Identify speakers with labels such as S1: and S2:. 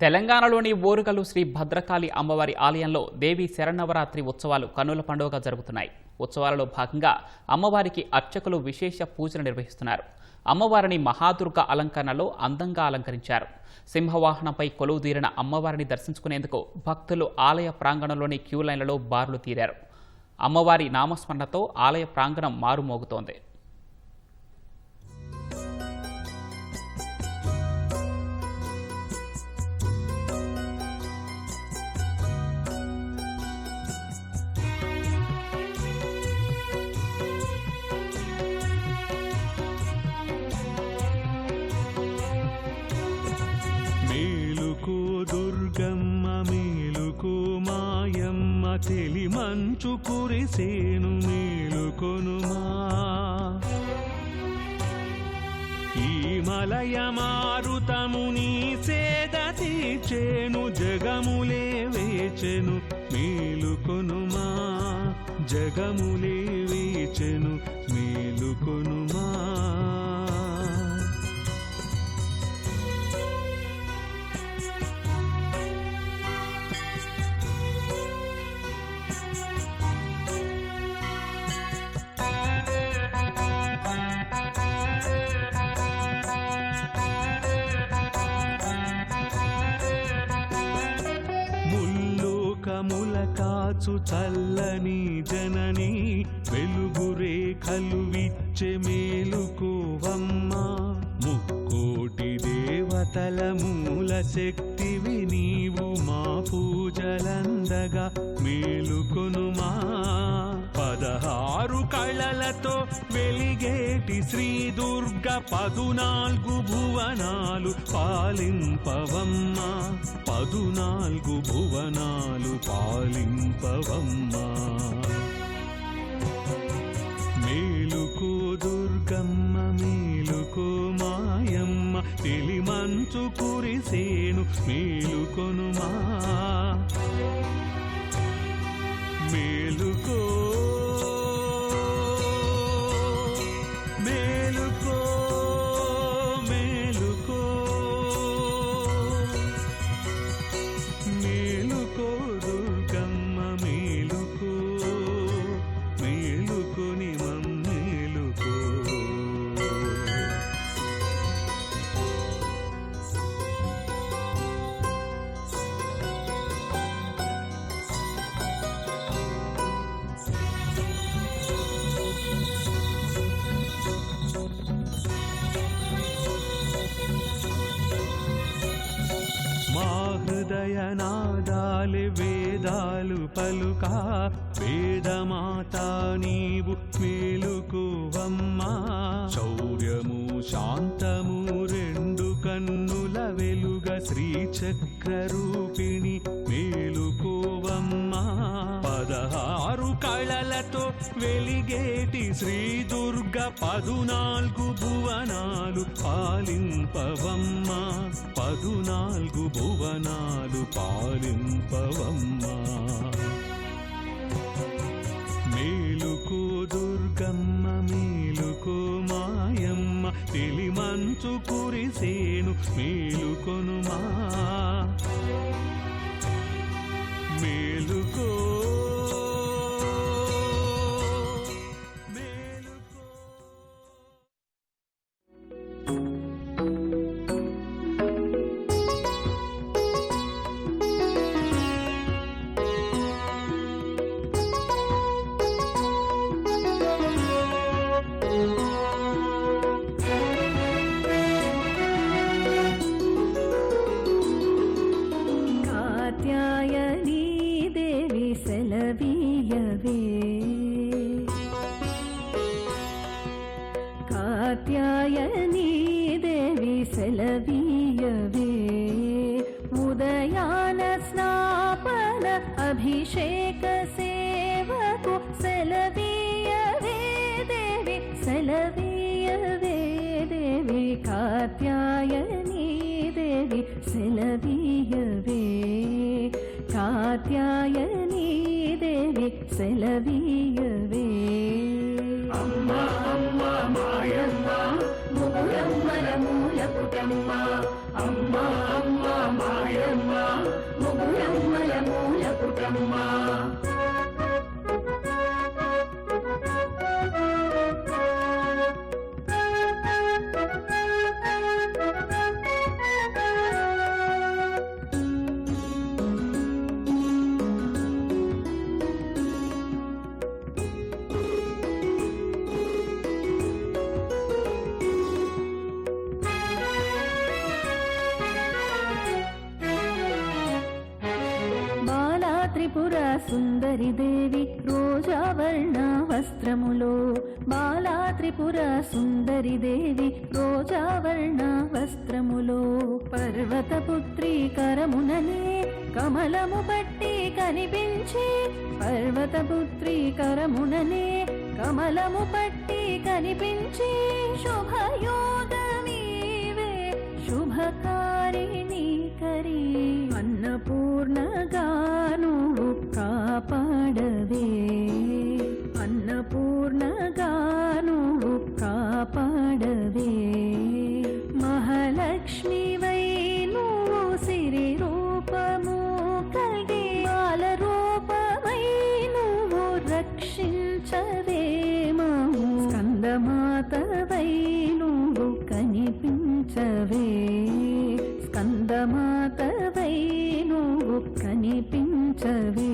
S1: తెలంగాణలోని ఓరుగలు శ్రీ భద్రకాళి అమ్మవారి ఆలయంలో దేవి శరణవరాత్రి ఉత్సవాలు కన్నుల పండుగగా జరుగుతున్నాయి. ఉత్సవాలలో భాగంగా అమ్మవారికి అర్చకులు విశేష పూజలు నిర్వహిస్తున్నారు. అమ్మవారిని మహాదుర్గ అలంకరణలో అందంగా అలంకరించారు. సింహవాహనంపై కొలువుదీరిన అమ్మవారిని దర్శించుకునేందుకు భక్తులు ఆలయ ప్రాంగణంలోని క్యూ లైన్లలో బారులు తీరారు. అమ్మవారి నామస్మరణతో ఆలయ ప్రాంగణం మారుమోగుతోంది.
S2: మాయమ్మ తెలి మంచు కురిసేను మేలుకొనుమా ఈ మలయ మారుతము సేద తీర్చేను జగములే వేచెను మేలుకొనుమా జగములే వేచెను ముల్లోకముల కాచు చల్లని జనని వెలుగు రేఖలు విచ్చే మేలుకోవమ్మా ముక్కోటి దేవతల మూల శక్తివి నీవు మా పూజలందగా మేలుకొనుమా. పదహారు కళలతో వే నేటి శ్రీ దుర్గ పదునాలుగు భువనాలు పాలింపవమ్మా. పదునాలుగు భువనాలు పాలింపవమ్మా. మేలుకో దుర్గమ్మ మేలుకో మాయమ్మ. తెలిమంచు కురిసేను మేలుకొను వేదమాత నీవు మేలుకోవమ్మా. శౌర్యము శాంతము రెండు కన్నుల వెలుగ శ్రీచక్రరూపిణి మేలుకోవమ్మా. పదహారు కళలతో వెలిగేటి శ్రీ దుర్గ పదునాలుగు భువనాలు పాలింపవమ్మా. పదునాలుగు భువనాలు పాలింపవమ్మా. దుర్గమ్మ మేలుకో మాయమ్మ తెలిమంచు కురిసేను మేలుకొనుమా. మేలుకో మేలుకో
S3: कात्यायनी देवी सेलवीयवे उदयान स्नापन अभिषेक सेवकु सेलवीयवे देवी सेलवीयवे देवी कात्यायनी देवी सेलवीयवे कात्यायनी సెలవీయవే. అమ్మా అమ్మా మాయమ్మ ముగురమ్మల మూల పుటమ్మ అమ్మా అమ్మా మాయమ్మ ముగురమ్మల మూల పుటమ్మ సుందరిదేవి సుందరి దేవి రోజావర్ణ వస్త్రములో బాలా త్రిపుర సుందరి దేవి రోజావర్ణ వస్త్రములో పర్వతపుత్రి కరముననే కమలము పట్టి కనిపించి పర్వతపుత్రి కరముననే కమలము పట్టి కనిపించి శుభయోగమీవే. శుభకారి మహాలక్ష్మి వై నువ్వు సిరి రూపము కలిగి బాల రూపమై నువ్వు రక్షించవే మాము స్కందమాతవై నువ్వు కనిపించవే. స్కందమాతవై నువ్వు కనిపించవే.